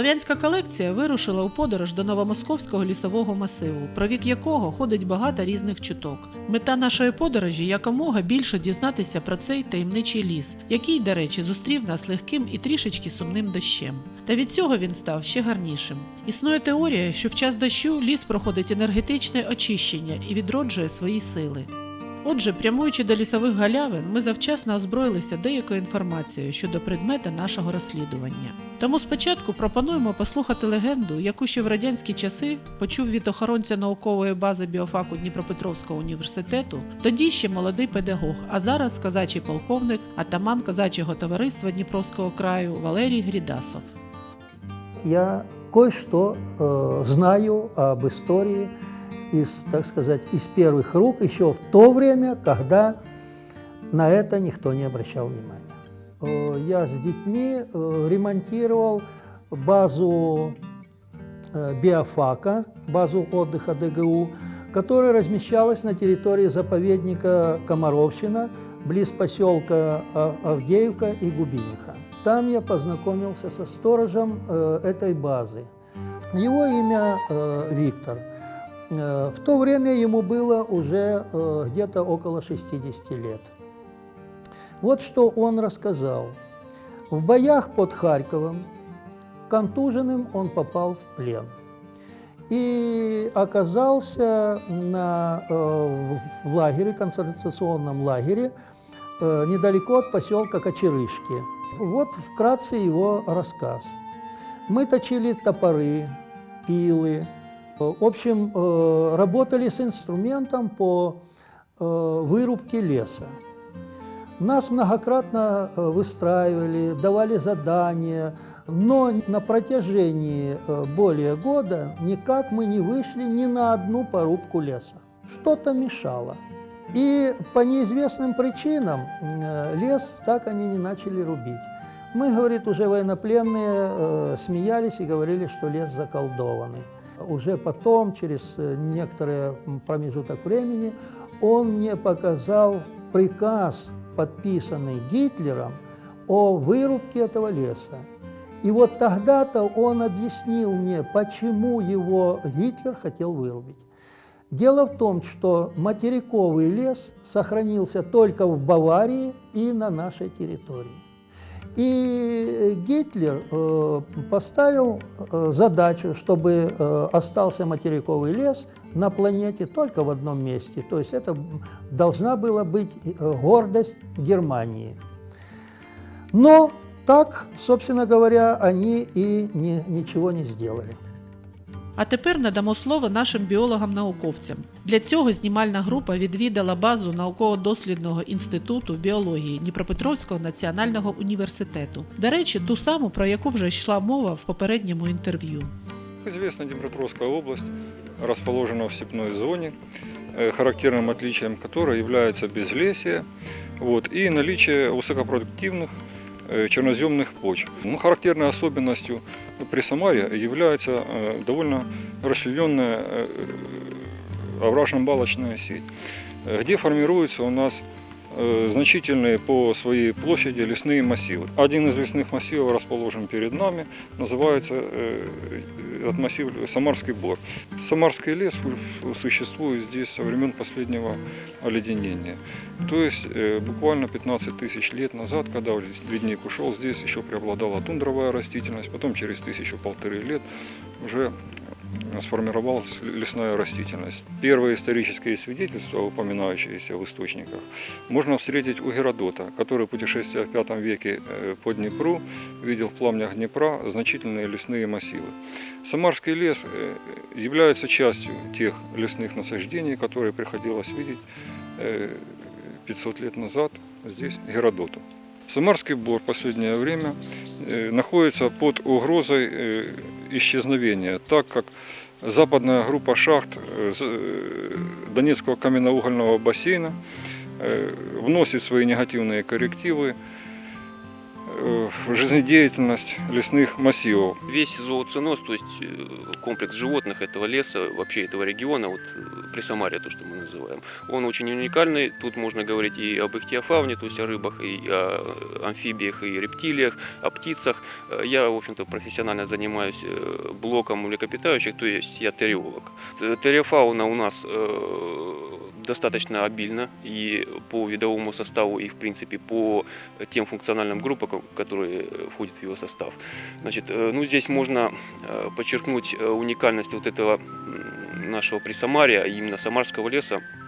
Слов'янська колекція вирушила у подорож до новомосковського лісового масиву, про вік якого ходить багато різних чуток. Мета нашої подорожі якомога більше дізнатися про цей таємничий ліс, який, до речі, зустрів нас легким і трішечки сумним дощем. Та від цього він став ще гарнішим. Існує теорія, що в час дощу ліс проходить енергетичне очищення і відроджує свої сили. Отже, прямуючи до лісових галявин, ми завчасно озброїлися деякою інформацією щодо предмета нашого розслідування. Тому спочатку пропонуємо послухати легенду, яку ще в радянські часи почув від охоронця наукової бази біофаку Дніпропетровського університету, тоді ще молодий педагог, а зараз казачий полковник, атаман казачого товариства Дніпровського краю Валерій Грідасов. Я кое-что э, знаю об истории из, так сказать, из первых рук, еще в то время, когда на это никто не обращал внимания. Э, я с детьми э, ремонтировал базу э, биофака, базу отдыха ДГУ, которая размещалась на территории заповедника Комаровщина, близ поселка Авдеевка и Губиниха. Там я познакомился со сторожем этой базы. Его имя Виктор. Э, в то время ему было уже э, где-то около 60 лет. Вот что он рассказал. В боях под Харьковом контуженным он попал в плен и оказался на, э, в лагере, концентрационном лагере, недалеко от поселка Кочерышки. Вот вкратце его рассказ. Мы точили топоры, пилы, в общем, э, работали с инструментом по э, вырубке леса. Нас многократно э, выстраивали, давали задания, но на протяжении э, более года никак мы не вышли ни на одну порубку леса. Что-то мешало. И по неизвестным причинам э, лес так они не начали рубить. Мы, говорит, уже военнопленные э, смеялись и говорили, что лес заколдованный. Уже потом, через э, некоторый промежуток времени, он мне показал приказ, подписанный Гитлером, о вырубке этого леса. И вот тогда-то он объяснил мне, почему его Гитлер хотел вырубить. Дело в том, что материковый лес сохранился только в Баварии и на нашей территории. И Гитлер э, поставил э, задачу, чтобы э, остался материковый лес на планете только в одном месте. То есть это должна была быть гордость Германии. Но так, собственно говоря, они и не- ничего не сделали. А тепер надамо слово нашим біологам-науковцям. Для цього знімальна група відвідала базу науково-дослідного інституту біології Дніпропетровського національного університету. До речі, ту саму, про яку вже йшла мова в попередньому інтерв'ю. Известна Днепропетровская область, расположена в степной зоне, э, характерным отличием которой является безлесие вот, и наличие высокопродуктивных э, черноземных почв. Ну, характерной особенностью при Самаре является э, довольно расчлененная э, овражно-балочная сеть, э, где формируются у нас э, значительные по своей площади лесные массивы. Один из лесных массивов расположен перед нами, называется э, этот массив Самарский бор. Самарский лес существует здесь со времен последнего оледенения. То есть э, буквально 15 тысяч лет назад, когда ледник ушел, здесь еще преобладала тундровая растительность, потом через тысячу-полторы лет уже сформировалась лесная растительность. Первые исторические свидетельства, упоминающиеся в источниках, можно встретить у Геродота, который, путешествуя в V веке э, по Днепру, видел в пламнях Днепра значительные лесные массивы. Самарский лес э, является частью тех лесных насаждений, которые приходилось видеть э, 500 лет назад здесь Геродоту. Самарский бор в последнее время э, находится под угрозой э, исчезновения, так как западная группа шахт э, э, Донецкого каменноугольного бассейна э, вносит свои негативные коррективы жизнедеятельность лесных массивов. Весь зооценоз, то есть э, комплекс животных этого леса, вообще этого региона, вот э, Присамария, то, что мы называем, он очень уникальный. Тут можно говорить и об ихтиофауне, то есть о рыбах, и о амфибиях, и рептилиях, о птицах. Э, Я, в общем-то, профессионально занимаюсь э, блоком млекопитающих, то есть я териолог. Э, Териофауна у нас э, достаточно обильна и по видовому составу, и, в принципе, по тем функциональным группам, которые входят в его состав. Значит, э, ну, здесь можно э, подчеркнуть э, уникальность вот этого нашего присамария, именно Самарского леса, э,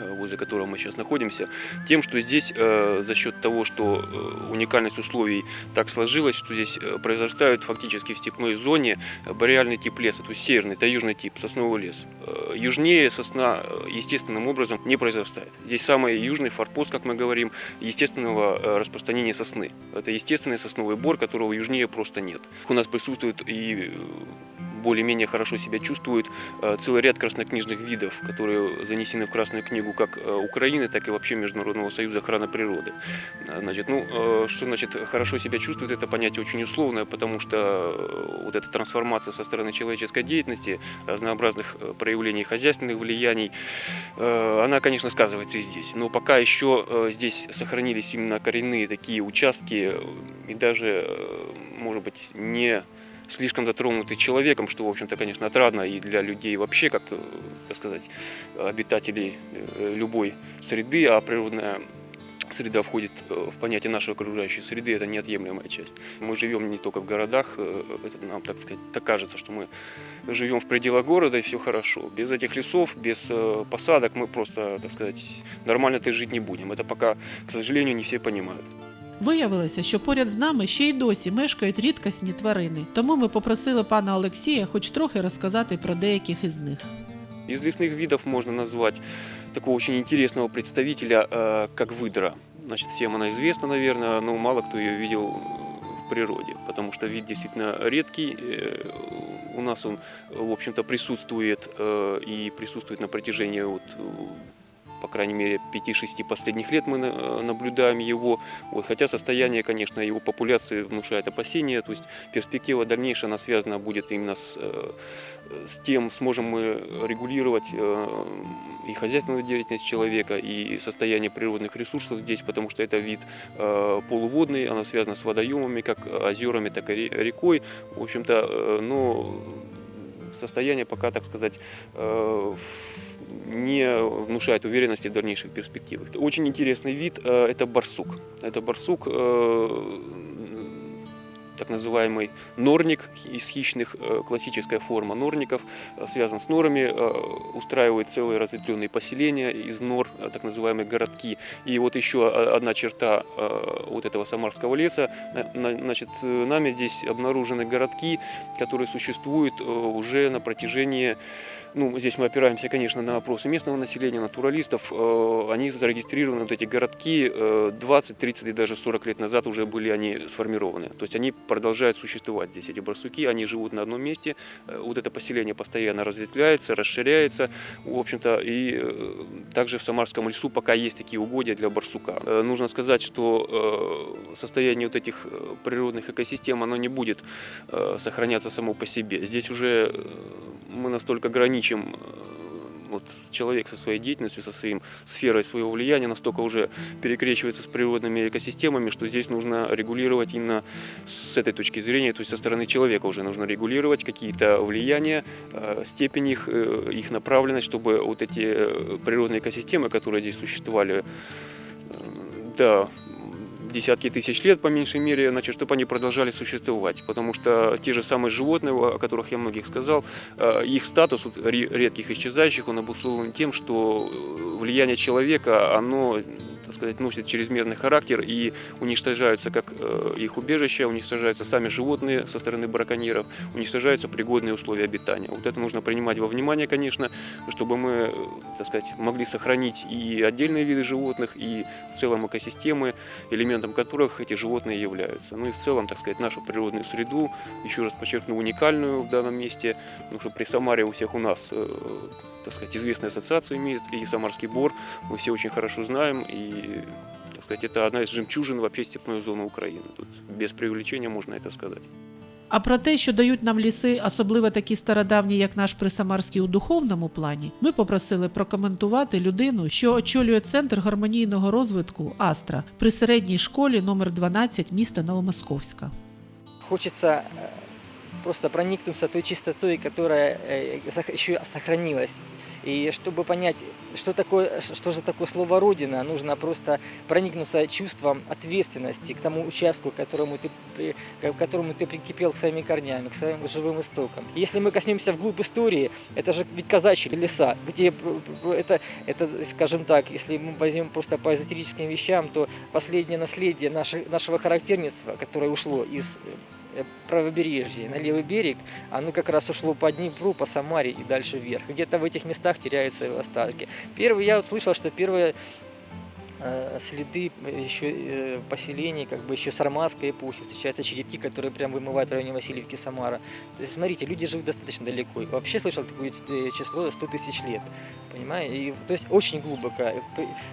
возле которого мы сейчас находимся, тем, что здесь э, за счет того, что э, уникальность условий так сложилась, что здесь э, произрастают фактически в степной зоне э, бореальный тип леса, то есть северный, это южный тип, сосновый лес. Э, южнее сосна э, естественным образом не произрастает. Здесь самый южный форпост, как мы говорим, естественного э, распространения сосны. Это естественный сосновый бор, которого южнее просто нет. У нас присутствует и э, более-менее хорошо себя чувствуют э, целый ряд краснокнижных видов, которые занесены в Красную книгу как э, Украины, так и вообще Международного союза охраны природы. Э, Значит, ну, что значит хорошо себя чувствует, это понятие очень условное, потому что вот эта трансформация со стороны человеческой деятельности, разнообразных проявлений хозяйственных влияний, она, конечно, сказывается и здесь. Но пока еще здесь сохранились именно коренные такие участки, и даже, может быть, не слишком затронутый человеком, что, в общем-то, конечно, отрадно и для людей вообще, как, э, так сказать, обитателей э, любой среды, а природная среда входит э, в понятие нашей окружающей среды, это неотъемлемая часть. Мы живем не только в городах, это нам, так сказать, так кажется, что мы живем в пределах города и все хорошо. Без этих лесов, без посадок мы просто, так сказать, нормально-то жить не будем. Это пока, к сожалению, не все понимают. Виявилося, що поряд з нами ще й досі мешкають рідкісні тварини. Тому ми попросили пана Олексія хоч трохи розказати про деяких із них. Из лесных видов можно назвать такого очень интересного представителя, э, как выдра. Значит, всем она известна, наверное, но мало кто ее видел в природе, потому что вид действительно редкий. Э, У нас он, в общем-то, присутствует э, и присутствует на протяжении вот, э, по крайней мере, 5-6 последних лет мы на- наблюдаем его. Вот, хотя состояние, конечно, его популяции внушает опасения. То есть перспектива дальнейшая, она связана будет именно с, э, с тем, сможем мы регулировать э, и хозяйственную деятельность человека, и состояние природных ресурсов здесь, потому что это вид э, полуводный, она связана с водоемами, как озерами, так и ре- рекой. В общем-то, э, но состояние пока, так сказать, э, не внушает уверенности в дальнейших перспективах. Очень интересный вид э, – это барсук. Это барсук, э, так называемый норник из хищных, э, классическая форма норников, связан с норами, устраивает целые разветвленные поселения из нор, так называемые городки. И вот еще одна черта вот этого самарского леса, На- на- значит, нами здесь обнаружены городки, которые существуют уже на протяжении ну, здесь мы опираемся, конечно, на опросы местного населения, натуралистов. Э, Они зарегистрированы, вот эти городки, э, 20, 30 и даже 40 лет назад уже были они сформированы. То есть они продолжают существовать здесь, эти барсуки, они живут на одном месте. Э, Вот это поселение постоянно разветвляется, расширяется. В общем-то, и э, также в Самарском лесу пока есть такие угодья для барсука. Э, Нужно сказать, что э, состояние вот этих э, природных экосистем, оно не будет э, сохраняться само по себе. Здесь уже э, мы настолько граничим э, вот человек со своей деятельностью, со своим сферой своего влияния настолько уже перекрещивается с природными экосистемами, что здесь нужно регулировать именно с этой точки зрения, то есть со стороны человека уже нужно регулировать какие-то влияния, э, степень их, э, их направленность, чтобы вот эти природные экосистемы, которые здесь существовали, да, десятки тысяч лет, по меньшей мере, значит, чтобы они продолжали существовать. Потому что те же самые животные, о которых я многих сказал, э, их статус вот, ре- редких исчезающих, он обусловлен тем, что э, влияние человека, оно так сказать, носит чрезмерный характер и уничтожаются как э, их убежища, уничтожаются сами животные со стороны браконьеров, уничтожаются пригодные условия обитания. Вот это нужно принимать во внимание, конечно, чтобы мы, э, так сказать, могли сохранить и отдельные виды животных, и в целом экосистемы, элементом которых эти животные являются. Ну и в целом, так сказать, нашу природную среду, еще раз подчеркну, уникальную в данном месте, потому что при Самаре у всех у нас, э, так сказать, известная ассоциация имеет, и Самарский бор, мы все очень хорошо знаем, и так сказать, это одна из жемчужин вообще степной зоны Украины. Тут без преувеличения можно это сказать. А про те, що дають нам ліси, особливо такі стародавні, як наш Присамарський у духовному плані, ми попросили прокоментувати людину, що очолює центр гармонійного розвитку Астра при середній школі номер 12 міста Новомосковська. Хочется э, просто проникнуться той чистотой, которая э, сох- еще сохранилась. И чтобы понять, что, такое, что же такое слово «родина», нужно просто проникнуться чувством ответственности к тому участку, к которому ты, к которому ты прикипел к своими корнями, к своим живым истокам. Если мы коснемся вглубь истории, это же ведь казачьи леса, где пр- пр- это, это, скажем так, если мы возьмем просто по эзотерическим вещам, то последнее наследие наше- нашего характерництва, которое ушло из э, правобережья на левый берег, оно как раз ушло по Днепру, по Самаре и дальше вверх. Где-то в этих местах теряются остатки. Первый, я вот слышал, что первые следы еще э, поселений, как бы еще сарматской эпохи, встречаются черепки, которые прям вымывают в районе Васильевки, Самара. То есть, смотрите, люди живут достаточно далеко. Вообще слышал такое э, число 100 тысяч лет. Понимаете? И, то есть очень глубоко, э,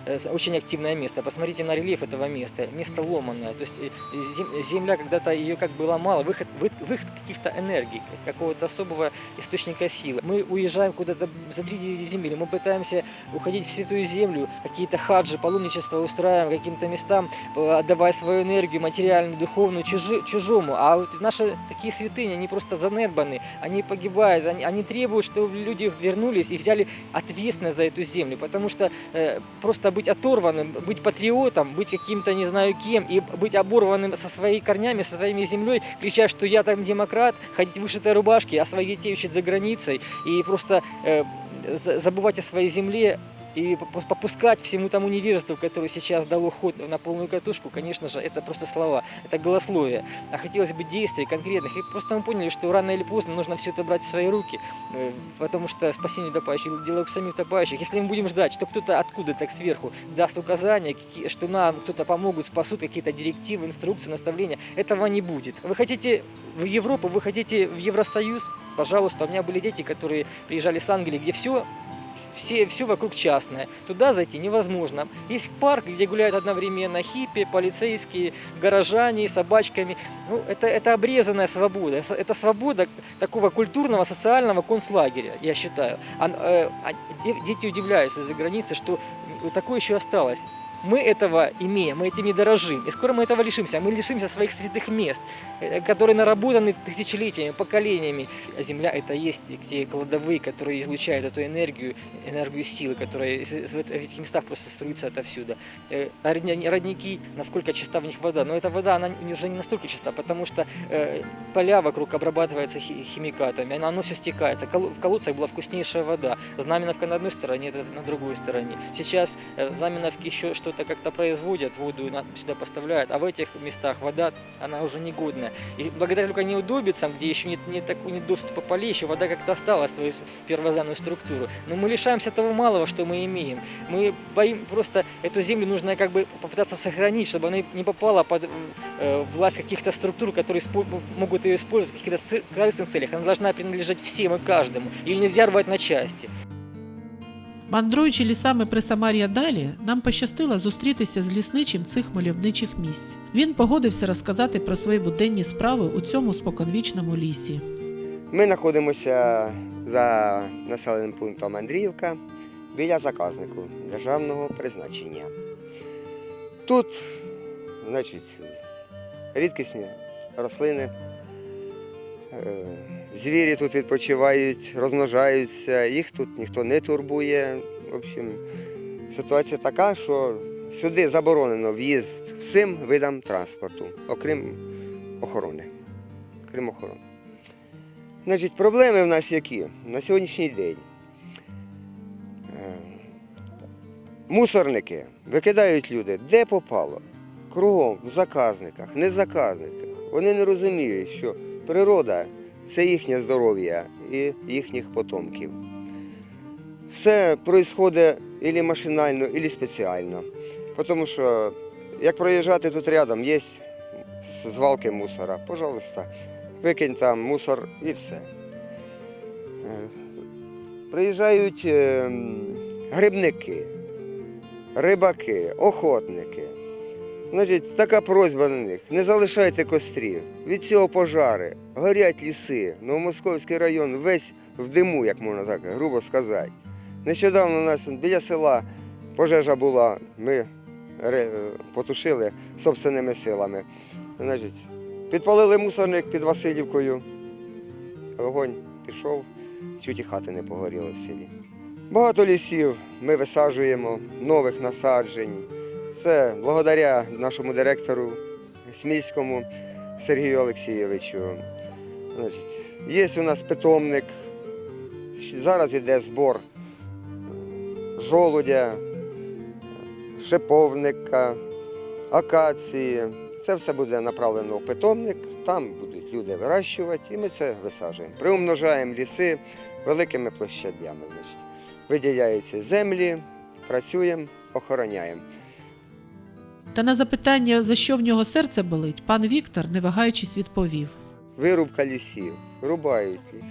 э, очень активное место. Посмотрите на рельеф этого места. Место ломаное. То есть э, зем- земля когда-то ее как бы ломала, выход, вы- выход каких-то энергий, какого-то особого источника силы. Мы уезжаем куда-то за три земли, мы пытаемся уходить в святую землю, какие-то хаджи, паломничество устраиваем каким-то местам, отдавая свою энергию материальную, духовную чужому. А вот наши такие святыни, они просто занербаны, они погибают, они, они требуют, чтобы люди вернулись и взяли ответственность за эту землю, потому что э, просто быть оторванным, быть патриотом, быть каким-то не знаю кем и быть оборванным со своими корнями, со своей землей, кричать, что я там демократ, ходить в вышитой рубашке, а своих детей учить за границей и просто э, за- забывать о своей земле и поп- попускать всему тому невежеству, которое сейчас дало ход на полную катушку, конечно же, это просто слова, это голословие. А хотелось бы действий конкретных. И просто мы поняли, что рано или поздно нужно все это брать в свои руки, э, потому что спасение утопающих – дело самих утопающих. Если мы будем ждать, что кто-то откуда так сверху даст указания, что нам кто-то помогут, спасут какие-то директивы, инструкции, наставления, этого не будет. Вы хотите в Европу, вы хотите в Евросоюз, пожалуйста, у меня были дети, которые приезжали с Англии, где все все, все вокруг частное. Туда зайти невозможно. Есть парк, где гуляют одновременно хиппи, полицейские, горожане с собачками. Ну, это, это обрезанная свобода. Это- свобода такого культурного, социального концлагеря, я считаю. А, э, а де- дети удивляются из-за границы, что такое еще осталось. Мы этого имеем, мы этим не дорожим. И скоро мы этого лишимся. Мы лишимся своих святых мест, э, которые наработаны тысячелетиями, поколениями. А Земля – это есть те кладовые, которые излучают эту энергию, энергию силы, которая в эт- в этих местах просто струится отовсюду. Э, Родники, насколько чиста в них вода. Но эта вода, она уже не настолько чиста, потому что э, поля вокруг обрабатываются хи- химикатами, оно все стекается. В колодцах была вкуснейшая вода. Знаменовка на одной стороне, это на другой стороне. Сейчас в Знаменовке еще что-то как-то производят, воду сюда поставляют, а в этих местах вода, она уже негодная. И благодаря только неудобицам, где еще нет, нет, такой, нет доступа полей, еще вода как-то осталась свою первозданную структуру. Но мы лишаемся того малого, что мы имеем. Мы боим просто эту землю нужно как бы попытаться сохранить, чтобы она не попала под э, власть каких-то структур, которые могут ее использовать в каких-то корыстных целях. Она должна принадлежать всем и каждому. Ее нельзя рвать на части. Мандруючи лісами Присамар'я далі, нам пощастило зустрітися з лісничим цих мальовничих місць. Він погодився розказати про свої буденні справи у цьому споконвічному лісі. Ми знаходимося за населеним пунктом Андріївка біля заказнику державного призначення. Тут, значить, рідкісні рослини, е, звірі тут відпочивають, розмножаються, їх тут ніхто не турбує. В общем, ситуація така, що сюди заборонено в'їзд всім видам транспорту, окрім охорони. Крім охорони. Значить, проблеми в нас які на сьогоднішній день. Е, Мусорники викидають люди де попало, кругом, в заказниках, не заказниках. Вони не розуміють, що природа це їхнє здоров'я і їхніх потомків. Все відбувається ілі машинально, ілі спеціально. Тому що як проїжджати тут рядом, є звалки мусора, пожалуйста, викинь там мусор і все. Е, Приїжджають е, грибники, рибаки, охотники. Значить, така просьба на них: не залишайте кострів. Від цього пожари, горять ліси. Новомосковський район весь в диму, як можна так грубо сказати. Нещодавно у нас біля села пожежа була, ми потушили собственними силами. Значить, підпалили мусорник під Васильівкою. Вогонь пішов, чуть і хати не погоріли в селі. Багато лісів ми висаджуємо, нових насаджень. Це благодаря нашому директору Смільському Сергію Олексійовичу. Є у нас питомник. Зараз йде збор жолудя, шиповника, акації. Це все буде направлено в питомник, там будуть люди вирощувати, і ми це висаджуємо. Приумножаємо ліси великими площадями. Виділяються землі, працюємо, охороняємо. Та на запитання, за що в нього серце болить, пан Віктор, не вагаючись, відповів. Вирубка лісів, рубають ліс.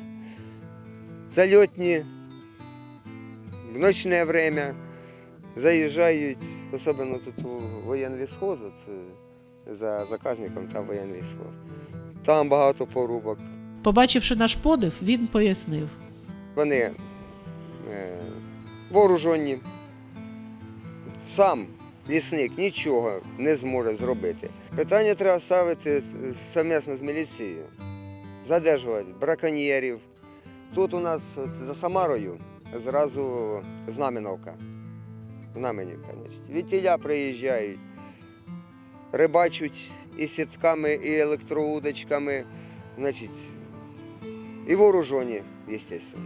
Зальотні в ночне время заїжджають, особливо тут у воєнлісхоз, от, е, за заказником там воєнлісхоз. Там багато порубок. Побачивши наш подив, він пояснив. Вони е, вооружені. Сам лісник нічого не зможе зробити. Питання треба ставити совмісно з міліцією, задержувати браконьєрів. Тут у нас за Самарою зразу Знаменовка. Знаменівка. Від приїжджають, рибачуть і сітками, і електроудочками, значить, і вооружені, звісно.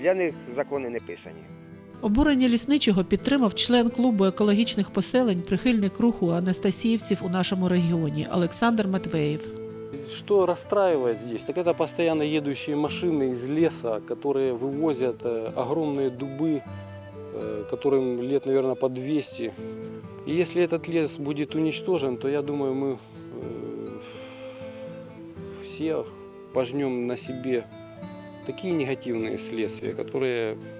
Для них закони не писані. Обурення лісничого підтримав член клубу екологічних поселень, прихильник руху Анастасіївців у нашому регіоні Олександр Матвеєв. Что расстраивает здесь, так это постоянно едущие машины из леса, которые вывозят э, огромные дубы, э, которым лет, наверное, по 200. И если этот лес будет уничтожен, то я думаю, мы э, все пожнем на себе такие негативные следствия, которые э,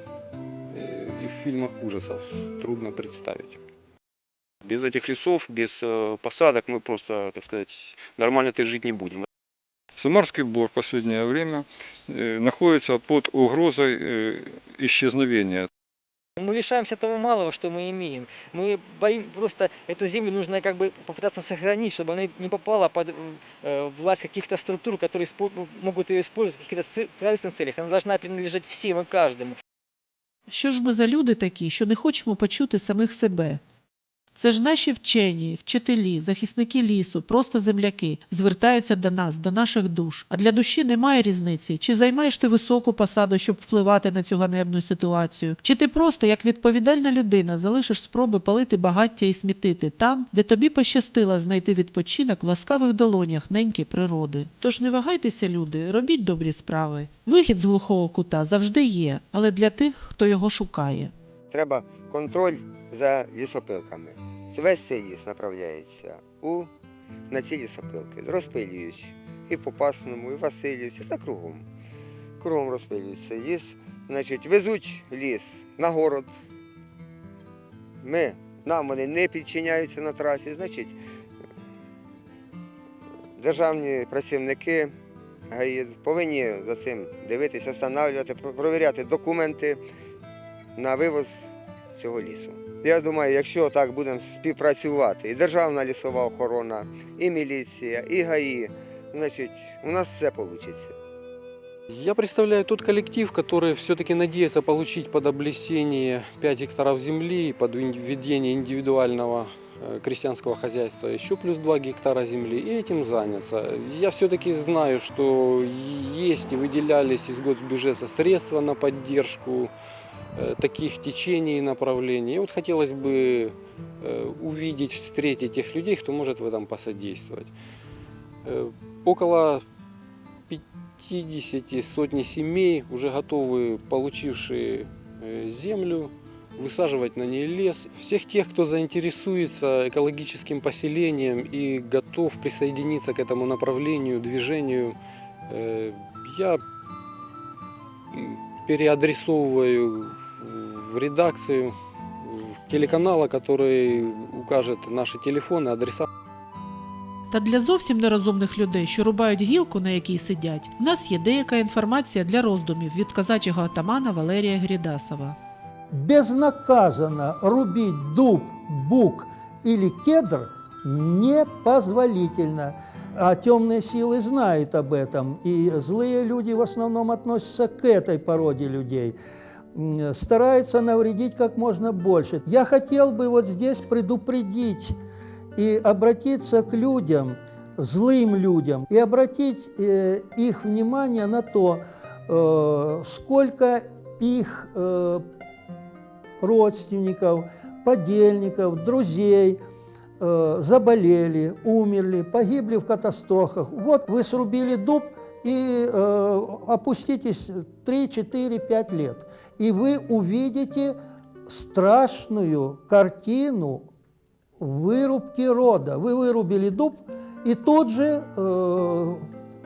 и в фильмах ужасов трудно представить. Без этих лесов, без э, посадок мы просто, так сказать, нормально-то жить не будем. Самарский Бор в последнее время э, находится под угрозой э, исчезновения. Мы лишаемся того малого, что мы имеем. Мы боим просто эту землю нужно как бы попытаться сохранить, чтобы она не попала под э, власть каких-то структур, которые могут ее использовать в каких-то корыстных целях. Она должна принадлежать всем и каждому. Що ж ми за люди такі, що не хочемо почути самих себе? Це ж наші вчені, вчителі, захисники лісу, просто земляки звертаються до нас, до наших душ. А для душі немає різниці, чи займаєш ти високу посаду, щоб впливати на цю ганебну ситуацію, чи ти просто, як відповідальна людина, залишиш спроби палити багаття і смітити там, де тобі пощастило знайти відпочинок в ласкавих долонях неньки природи. Тож не вагайтеся, люди, робіть добрі справи. Вихід з глухого кута завжди є, але для тих, хто його шукає. Треба контроль за лісопилками. Весь ліс направляється у, на ці лісопилки, розпилюють і в Попасному, і Васильівці, та кругом. Кругом розпилюється ліс. Значить, везуть ліс на город. Ми, нам вони не підчиняються на трасі, значить, державні працівники повинні за цим дивитися, встановлювати, провіряти документи на вивоз цього лісу. Я думаю, якщо так будемо співпрацювати, і Державна лісова охорона, і міліція, і ГАІ, значить, у нас все вийде. Я представляю тот коллектив, который все-таки надеется получить под облесение 5 гектаров земли, под введение индивидуального э, крестьянского хозяйства еще плюс 2 гектара земли и этим заняться. Я все-таки знаю, что есть и выделялись из госбюджета средства на поддержку э, таких течений и направлений. И вот хотелось бы э, увидеть, встретить тех людей, кто может в этом посодействовать. Э, Около 50 сотни семей уже готовы, получившие э, землю, высаживать на ней лес. Всех тех, кто заинтересуется экологическим поселением и готов присоединиться к этому направлению, движению, э, я переадресовываю в- в редакцию, в телеканала, который укажет наши телефоны, адреса. Та для зовсім нерозумних людей, що рубають гілку, на якій сидять, в нас є деяка інформація для роздумів від казачого атамана Валерія Грідасова. Безнаказанно рубить дуб, бук или кедр непозволительно. А темные силы знают об этом, и злые люди в основном относятся к этой породе людей. М, Стараются навредить как можно больше. Я хотел бы вот здесь предупредить и обратиться к людям, злым людям, и обратить э, их внимание на то, э, сколько их э, родственников, подельников, друзей э, заболели, умерли, погибли в катастрофах. Вот вы срубили дуб и э, опуститесь 3, 4, 5 лет, и вы увидите страшную картину вырубки рода. Вы вырубили дуб, и тут же э,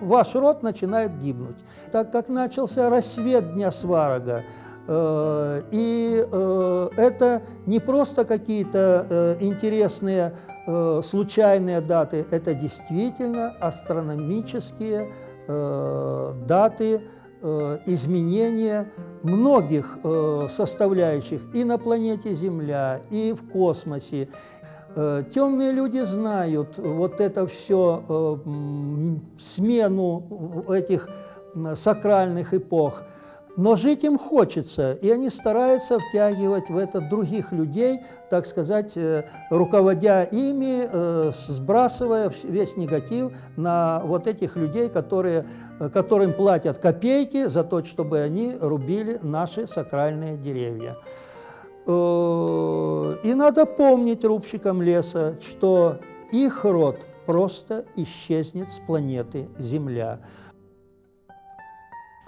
ваш род начинает гибнуть. Так как начался рассвет Дня Сварога, э, и э, это не просто какие-то э, интересные э, случайные даты, это действительно астрономические э, даты э, изменения многих э, составляющих и на планете Земля, и в космосе. Э, Темные люди знают вот это все, смену этих сакральных эпох. Но жить им хочется, и они стараются втягивать в это других людей, так сказать, э, руководя ими, э, сбрасывая весь негатив на вот этих людей, которые, э, которым платят копейки за то, чтобы они рубили наши сакральные деревья. И надо помнить рубщикам леса, что их род просто исчезнет с планеты Земля.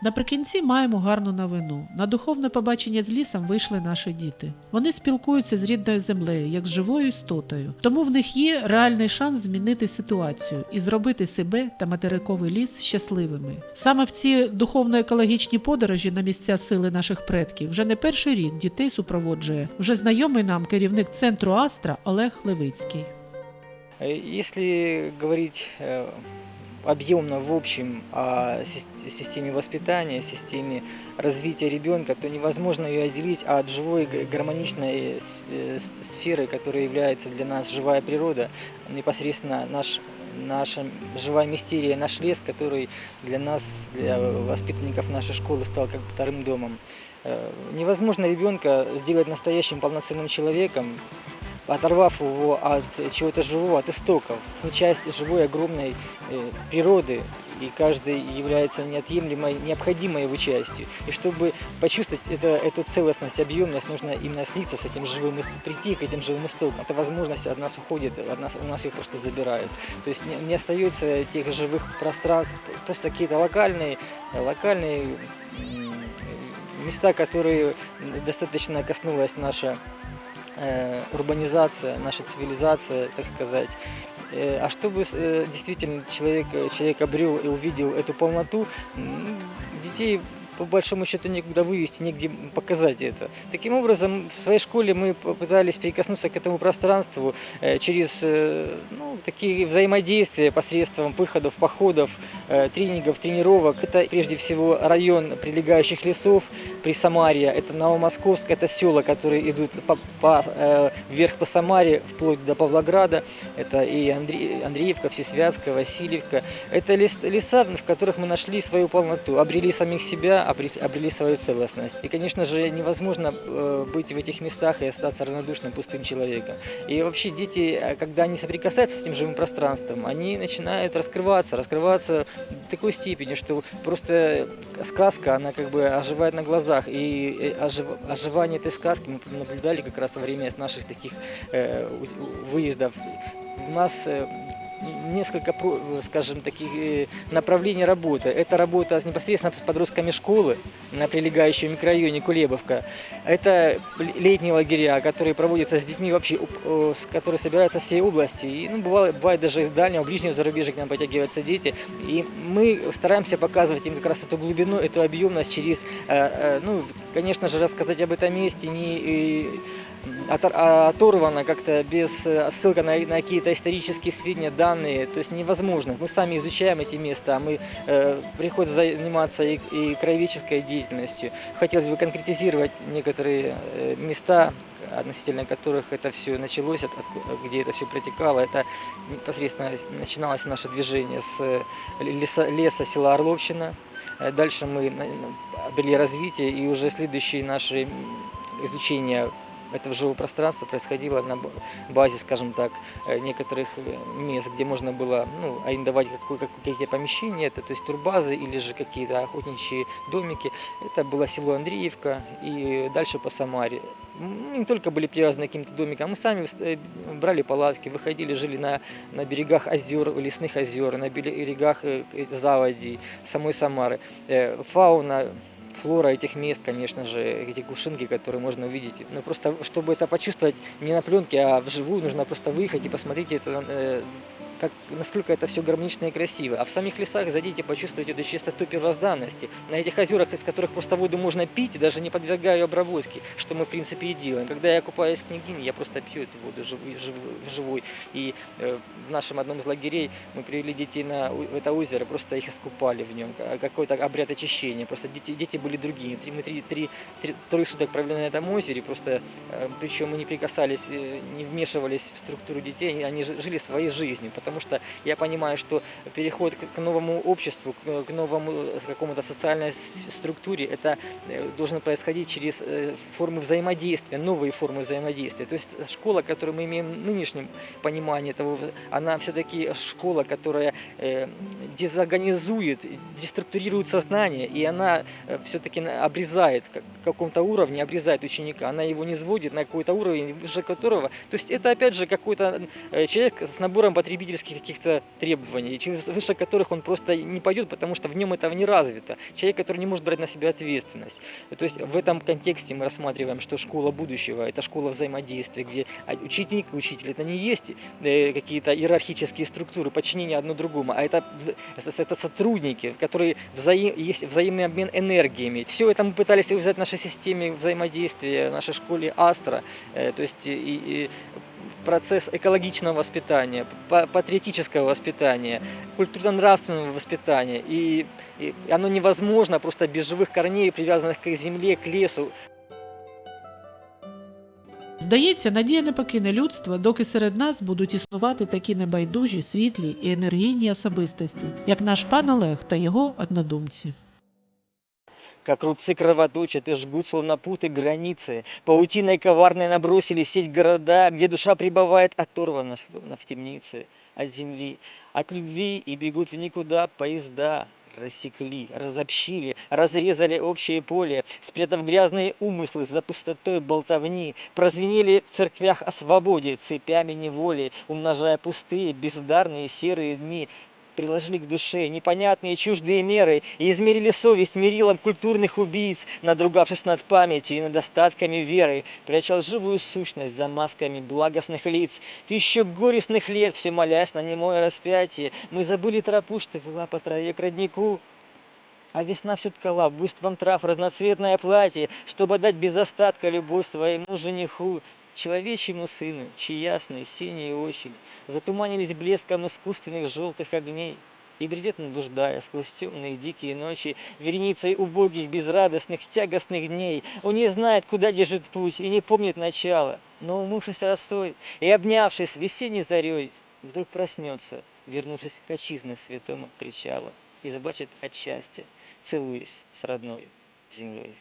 Наприкінці маємо гарну новину. На духовне побачення з лісом вийшли наші діти. Вони спілкуються з рідною землею, як з живою істотою. Тому в них є реальний шанс змінити ситуацію і зробити себе та материковий ліс щасливими. Саме в ці духовно-екологічні подорожі на місця сили наших предків вже не перший рік дітей супроводжує вже знайомий нам керівник центру Астра Олег Левицький. Если говорить э, объемно в общем о сис- системе воспитания, системе развития ребенка, то невозможно ее отделить от живой гармоничной э, сферы, которая является для нас живая природа, непосредственно наш наша живая мистерия, наш лес, который для нас, для воспитанников нашей школы стал как вторым домом. Э, Невозможно ребенка сделать настоящим полноценным человеком, оторвав его от чего-то живого, от истоков. Мы часть живой огромной э, природы, и каждый является неотъемлемой, необходимой его частью. И чтобы почувствовать это, эту целостность, объемность, нужно именно слиться с этим живым, прийти к этим живым истокам. Эта возможность от нас уходит, от нас, у нас ее просто забирают. То есть не, не остается тех живых пространств, просто какие-то локальные, локальные места, которые достаточно коснулась наша урбанизация, наша цивилизация, так сказать. Э, А чтобы э, действительно человек, э, человек обрел и увидел эту полноту, детей по большому счету некуда вывести, негде показать это. Таким образом, в своей школе мы попытались прикоснуться к этому пространству э, через э, ну, такие взаимодействия посредством выходов, походов, э, тренингов, тренировок. Это прежде всего район прилегающих лесов при Самаре, это Новомосковск, это села, которые идут по, по, вверх по Самаре, вплоть до Павлограда. Это и Андре- Андреевка, Всесвятская, Васильевка. Это лес- леса, в которых мы нашли свою полноту, обрели самих себя, обре- обрели свою целостность. И, конечно же, невозможно э, быть в этих местах и остаться равнодушным, пустым человеком. И вообще дети, э, когда они соприкасаются с этим живым пространством, они начинают раскрываться, раскрываться до такой степени, что просто сказка, она как бы оживает на глазах. И э, ожив- оживание этой сказки мы наблюдали как раз во время наших таких выездов. У нас несколько, скажем, таких э, направлений работы. Это работа непосредственно с подростками школы на прилегающем микрорайоне Кулебовка. Это летние лагеря, которые проводятся с детьми вообще, которые собираются со всей области. И, ну, бывает, бывает даже из дальнего, ближнего зарубежья к нам подтягиваются дети. И мы стараемся показывать им как раз эту глубину, эту объемность через, э, э, ну, конечно же, рассказать об этом месте, не, оторвано как-то без э, ссылка на, на какие-то исторические сведения, данные, то есть невозможно. Мы сами изучаем эти места, мы э, приходится заниматься и, и краеведческой деятельностью. Хотелось бы конкретизировать некоторые э, места, относительно которых это все началось, от- от- где это все протекало. Это непосредственно начиналось наше движение с э, леса, леса села Орловщина. Дальше мы обрели развитие, и уже следующие наши изучения этого живого пространства происходило на базе, скажем так, э, некоторых э, мест, где можно было ну, арендовать какие-то помещения, это, то есть турбазы или же какие-то охотничьи домики. Это было село Андреевка и дальше по Самаре. М, Не только были привязаны к каким-то домикам, мы сами э, брали палатки, выходили, жили на, на берегах озер, лесных озер, на берегах заводей самой Самары. Фауна, флора этих мест, конечно же, эти кувшинки, которые можно увидеть. Но просто, чтобы это почувствовать не на пленке, а вживую, нужно просто выехать и посмотреть это, э, как, насколько это все гармонично и красиво. А в самих лесах зайдите, почувствуйте эту чистоту первозданности. На этих озерах, из которых просто воду можно пить, даже не подвергая ее обработке, что мы, в принципе, и делаем. Когда я купаюсь в княгине, я просто пью эту воду живой. И э, в нашем одном из лагерей мы привели детей на это озеро, просто их искупали в нем. Ка- Какой-то обряд очищения. Просто дети, дети были другие. Мы три, три, три, трое суток провели на этом озере, просто, э, причем мы не прикасались, э, не вмешивались в структуру детей, они, они жи- жили своей жизнью, потому что я понимаю, что переход к, новому обществу, к, новому э, какому-то социальной структуре, это э, должен происходить через э, формы взаимодействия, новые формы взаимодействия. То есть школа, которую мы имеем в нынешнем понимании этого, она все-таки школа, которая дезорганизует, деструктурирует сознание, и она все-таки обрезает, в каком-то уровне обрезает ученика, она его не сводит на какой-то уровень, выше которого, то есть это опять же какой-то человек с набором потребительских каких-то требований, выше которых он просто не пойдет, потому что в нем этого не развито. Человек, который не может брать на себя ответственность. То есть в этом контексте мы рассматриваем, что школа будущего – это школа взаимодействия, где а, ученик и учитель – это не есть э, какие-то иерархические структуры подчинения одно другому, а это, с- это сотрудники, которые взаим, есть взаимный обмен энергиями. Все это мы пытались взять в нашей системе взаимодействия, в нашей школе Астра, э, то есть и, и процесс экологичного воспитания, па- патриотического воспитания, культурно-нравственного воспитания. И, и оно невозможно просто без живых корней, привязанных к земле, к лесу. Здається, надія не покине людство, доки серед нас будуть існувати такі небайдужі, світлі і енергійні особистості, як наш пан Олег та його однодумці. Как рубцы кровоточат и жгут словно путы границы. Паутиной коварной набросили сеть города, где душа пребывает оторвана, словно в темнице от земли. От любви и бегут в никуда поезда. Рассекли, разобщили, разрезали общее поле, спрятав грязные умыслы за пустотой болтовни, прозвенели в церквях о свободе цепями неволи, умножая пустые, бездарные серые дни, приложили к душе непонятные чуждые меры и измерили совесть мерилом культурных убийц, надругавшись над памятью и над остатками веры, пряча живую сущность за масками благостных лиц. Тысячу горестных лет, все молясь на немое распятие, мы забыли тропу, что вела по траве к роднику. А весна все ткала буйством трав разноцветное платье, чтобы дать без остатка любовь своему жениху, человечьему сыну, чьи ясные синие очи затуманились блеском искусственных желтых огней. И бредет блуждая сквозь темные дикие ночи, вереницей убогих, безрадостных, тягостных дней. Он не знает, куда держит путь, и не помнит начала. Но умывшись росой и обнявшись весенней зарей, вдруг проснется, вернувшись к отчизне святому причала, и заплачет от счастья, целуясь с родной землей.